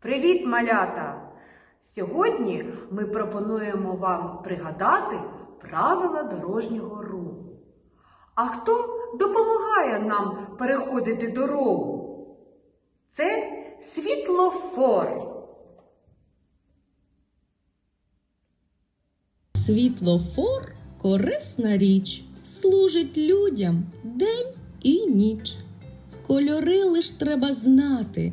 Привіт, малята! Сьогодні ми пропонуємо вам пригадати правила дорожнього руху. А хто допомагає нам переходити дорогу? Це світлофор. Світлофор корисна річ, служить людям день і ніч. Кольори лиш треба знати,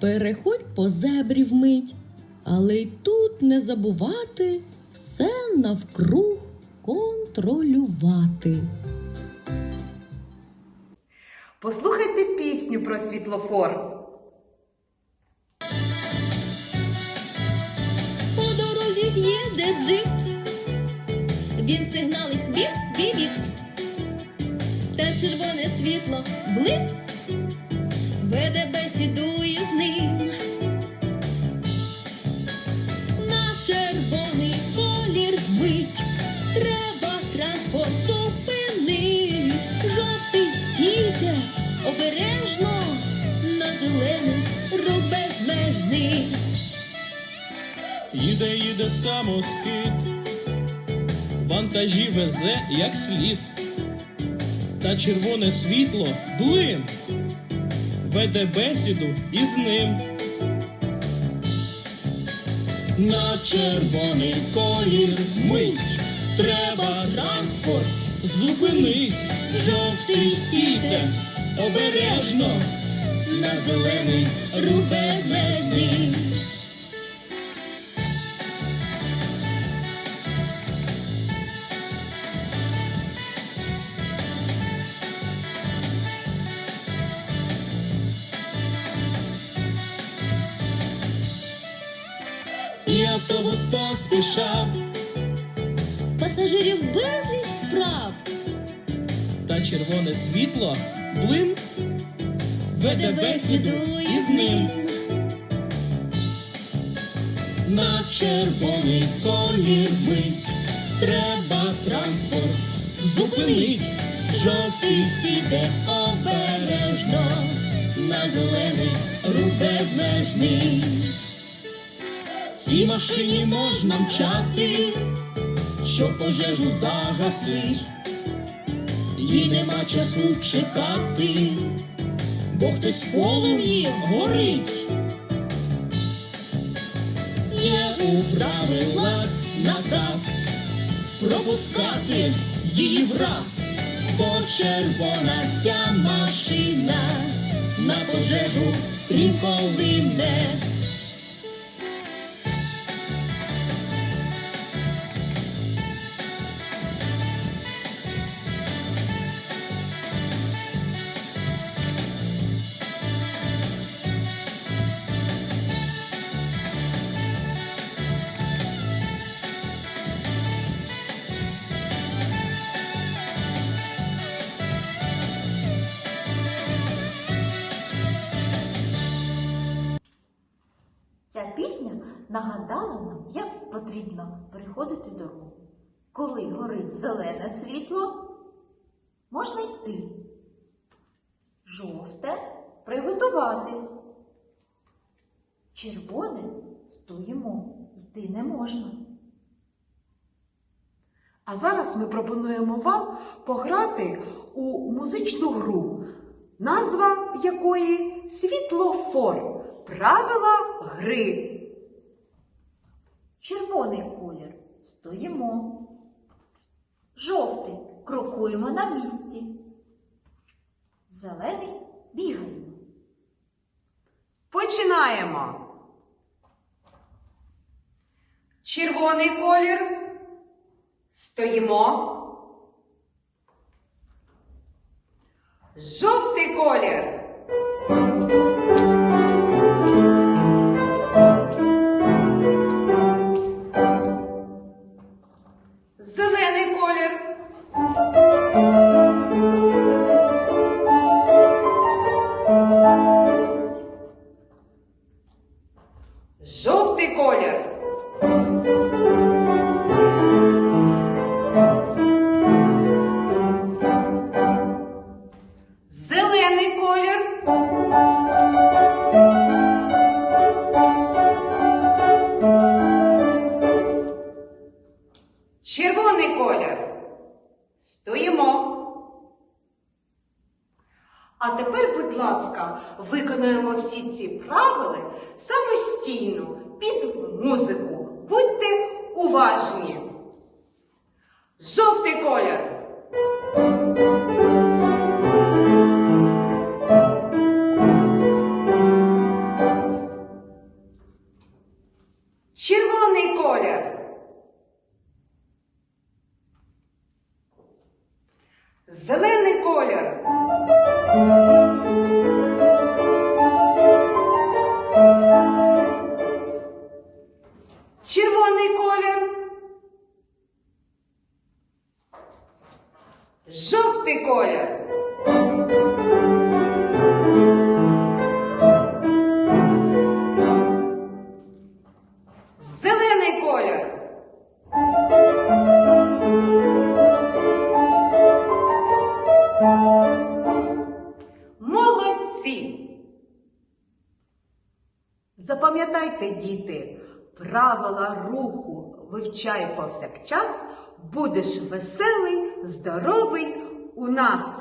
переходь по зебрі вмить, але й тут не забувати все навкруг контролювати. Послухайте пісню про світлофор. По дорозі їде джип, він сигналить біг, біг. Та червоне світло блик, веде бесідує з ним. На червоний колір мить, треба транспорт зупинить. Жовтий стійте, обережно, на зелений рух безмежний. Їде, їде самоскид, вантажі везе, як слід, та червоне світло блим, веде бесіду із ним. На червоний колір мить, треба транспорт зупинить, жовтий стійте, обережно, на зелений рух і автобус поспішав. Пасажирів безліч справ. та червоне світло блим веде бесіду із ним. На червоний колір мить треба транспорт зупинить, жовтий стійте обережно, на зелений рух безмежний. Цій машині можна мчати, щоб пожежу загасить. Їй нема часу чекати, бо хтось полум'ї горить. Є у правилах наказ пропускати її враз, бо червона ця машина на пожежу стрімко лине. Пісня нагадала нам, як потрібно переходити дорогу. Коли горить зелене світло, можна йти. Жовте приготуватись. Червоне стоїмо, йти не можна. А зараз ми пропонуємо вам пограти у музичну гру, назва якої світлофор. Правила гри. Червоний колір стоїмо. Жовтий крокуємо на місці. Зелений бігаємо. Починаємо. Червоний колір. Стоїмо. Жовтий колір. зелений колір. Виконуємо всі ці правила самостійно під музику. Будьте уважні. Жовтий колір. Червоний колір. Жовтий колір. Зелений колір. Молодці! Запам'ятайте, діти, правила руху вивчай повсякчас, будеш веселий, здоровий у нас.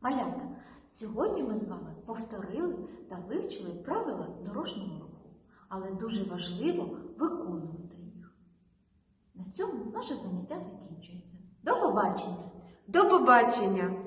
Малята, сьогодні ми з вами повторили та вивчили правила дорожнього руху, але дуже важливо виконувати їх. На цьому наше заняття закінчується. До побачення! До побачення!